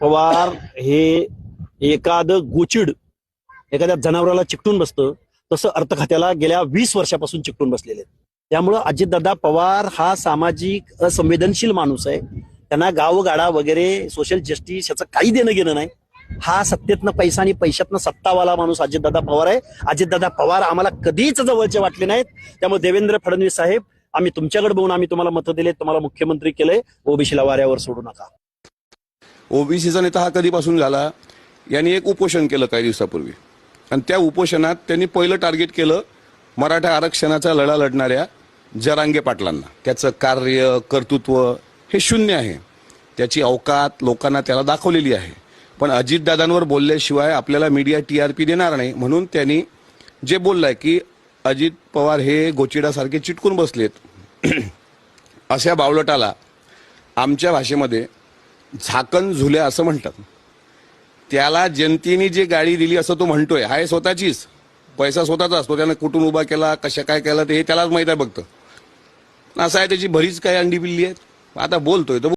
पवार हे एखाद गोचिड एखाद्या जनावराला चिकटून बसतं तसं अर्थ खात्याला गेल्या वीस वर्षापासून चिकटून बसलेले. त्यामुळं अजितदादा पवार हा सामाजिक असंवेदनशील माणूस आहे. त्यांना गावगाडा वगैरे सोशल जस्टिस याचं काही देणं घेणं नाही. हा सत्तेतनं पैसा आणि पैशातनं सत्तावाला माणूस अजितदादा पवार आहे. अजितदादा पवार आम्हाला कधीच जवळचे वाटले नाहीत. त्यामुळे देवेंद्र फडणवीस साहेब आम्ही तुमच्याकडे बघून आम्ही तुम्हाला मतं दिले तुम्हाला मुख्यमंत्री केलंय. ओबीसीला वाऱ्यावर सोडू नका. ओबीसीचा नेता हा कधीपासून झाला यांनी एक उपोषण केलं काही दिवसापूर्वी. आणि त्या उपोषणात त्यांनी पहिलं टार्गेट केलं मराठा आरक्षणाचा लढा लढणाऱ्या जरांगे पाटलांना. त्याचं कार्य कर्तृत्व हे शून्य आहे. त्याची अवकात लोकांना त्याला दाखवलेली आहे. पण अजितदादांवर बोलल्याशिवाय आपल्याला मीडिया टी आर पी देणार नाही. म्हणून त्यांनी जे बोललंय की अजित पवार हे गोचिडासारखे चिटकून बसलेत अशा बावलटाला आमच्या भाषेमध्ये झाकण झुल्या असं म्हणतात. त्याला जनतेने जी गाडी दिली असं तो म्हणतोय. हाय स्वतःचीच. पैसा स्वतःचा असतो. त्यानं कुठून उभा केला कशा काय केला ते हे त्यालाच माहीत आहे बघतं असं आहे त्याची भरीच काय अंडी बिल्ली आहेत. आता बोलतोय. तर